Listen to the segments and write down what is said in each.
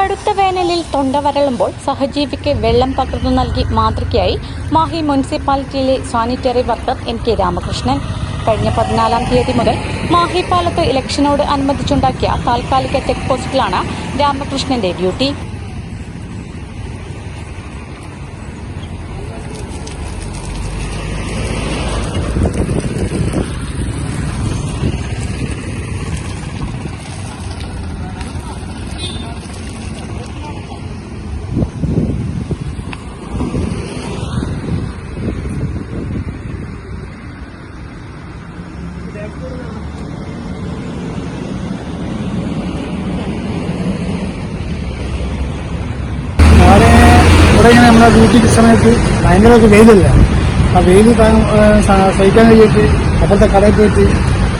കടുത്ത വേനലിൽ തൊണ്ട വരളുമ്പോൾ സഹജീവിക്ക് വെള്ളം പകർന്നു നൽകി മാതൃകയായി മാഹി മുനിസിപ്പാലിറ്റിയിലെ sanitary worker M K Ramakrishnan. കഴിഞ്ഞ പതിനാലാം തീയതി മുതൽ മാഹി പാലത്ത് ഇലക്ഷനോട് അനുബന്ധിച്ചുണ്ടാക്കിയ താൽക്കാലിക ചെക്ക് പോസ്റ്റിലാണ് രാമകൃഷ്ണന്റെ ഡ്യൂട്ടി. ഇവിടെ ഇങ്ങനെ നമ്മുടെ ഡ്യൂട്ടി സമയത്ത് ഭയങ്കര വെയിലല്ല? ആ വെയിൽ സഹിക്കാൻ കഴിയിട്ട് അപ്പുറത്തെ കടയിൽ പോയിട്ട്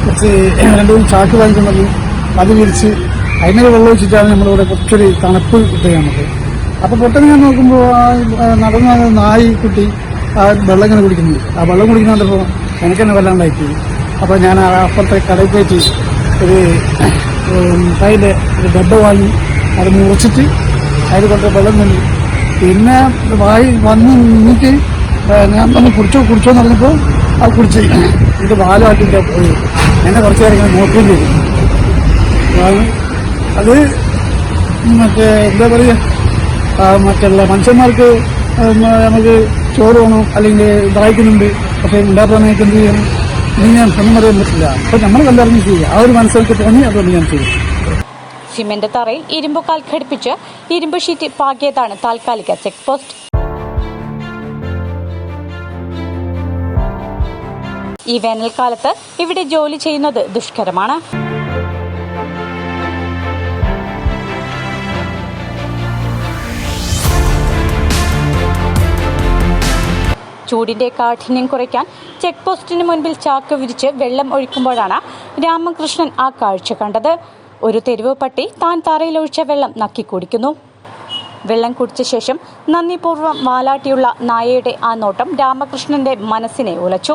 കുറച്ച് രണ്ടു മൂന്ന് ചാക്ക് വാങ്ങിക്കുന്നത് അത് വിരിച്ച് അതിനൊരു വെള്ളം ഒഴിച്ചിട്ടാണ് നമ്മളിവിടെ കുറച്ചൊരു തണുപ്പ് കിട്ടുക നമുക്ക്. അപ്പൊ പെട്ടെന്ന് ഞാൻ നോക്കുമ്പോൾ നടന്ന നായി കുട്ടി ആ വെള്ളം ഇങ്ങനെ കുടിക്കുന്നുണ്ട്. ആ വെള്ളം കുടിക്കുന്നുണ്ടപ്പോൾ എനിക്കെന്നെ വല്ലാണ്ടായിപ്പോയി അപ്പൊ ഞാൻ അപ്പുറത്തെ കടയിൽ പോയിട്ട് ഒരു തൈൽ ഒരു ബെഡ് വാങ്ങി അത് മുറിച്ചിട്ട് അതിൽ കൊണ്ട് വെള്ളം നിന്നു. പിന്നെ വായി വന്ന് നിന്നിട്ട് ഞാൻ ഒന്ന് കുടിച്ചോ കുടിച്ചോ എന്ന് പറഞ്ഞപ്പോൾ അത് കുടിച്ച് ഇത് വാലാട്ടിന്റെ പോയി. എന്നെ കുറച്ച് നേരം ഇങ്ങനെ നോക്കുകയും ചെയ്തു. അത് മറ്റേ എന്താ പറയുക മറ്റുള്ള മനുഷ്യന്മാർക്ക് നമുക്ക് ചോറ് വേണം? അല്ലെങ്കിൽ ദാഹിക്കുന്നുണ്ട്. പക്ഷേ ഉണ്ടാക്കാനായിട്ട് എന്ത് ചെയ്യണം? ഇനി ഞാൻ ഒന്നും പറയാൻ പറ്റില്ല അപ്പൊ നമ്മൾ കണ്ടറിഞ്ഞ് ചെയ്യുക ആ ഒരു മനസ്സിലേക്ക് തോന്നി അതുകൊണ്ട് ഞാൻ ചെയ്യും. സിമന്റ് തറയിൽ ഇരുമ്പുകാൽ ഘടിപ്പിച്ച് ഇരുമ്പ് ഷീറ്റ് പാകിയതാണ് താൽക്കാലിക ചെക്ക് പോസ്റ്റ്. ഈ വേനൽക്കാലത്ത് ഇവിടെ ജോലി ചെയ്യുന്നത് ദുഷ്കരമാണ്. ചൂടിന്റെ കാഠിന്യം കുറയ്ക്കാൻ ചെക്ക് പോസ്റ്റിന് മുൻപിൽ ചാക്ക് വിരിച്ച് വെള്ളം ഒഴിക്കുമ്പോഴാണ് രാമകൃഷ്ണൻ ആ കാഴ്ച കണ്ടത്. ഒരു തെരുവ് പട്ടി താൻ തറയിലൊഴിച്ച വെള്ളം നക്കി കുടിക്കുന്നു. വെള്ളം കുടിച്ച ശേഷം നന്ദിപൂർവം വാലാട്ടിയുള്ള നായയുടെ ആ നോട്ടം രാമകൃഷ്ണന്റെ മനസ്സിനെ ഉലച്ചു.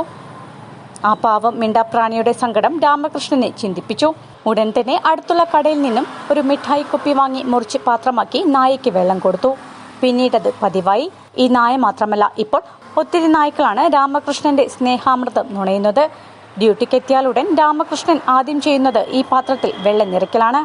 ആ പാവം മിണ്ടാപ്രാണിയുടെ സങ്കടം രാമകൃഷ്ണനെ ചിന്തിപ്പിച്ചു. ഉടൻ തന്നെ അടുത്തുള്ള കടയിൽ നിന്നും ഒരു മിഠായി കുപ്പി വാങ്ങി മുറിച്ച് പാത്രമാക്കി നായയ്ക്ക് വെള്ളം കൊടുത്തു. പിന്നീടത് പതിവായി. ഈ നായ മാത്രമല്ല ഇപ്പോൾ ഒത്തിരി നായ്ക്കളാണ് രാമകൃഷ്ണന്റെ സ്നേഹാമൃതം നുണയുന്നത്. ഡ്യൂട്ടിക്കെത്തിയാലുടൻ രാമകൃഷ്ണൻ ആദ്യം ചെയ്യുന്നത് ഈ പാത്രത്തിൽ വെള്ളം നിറയ്ക്കലാണ്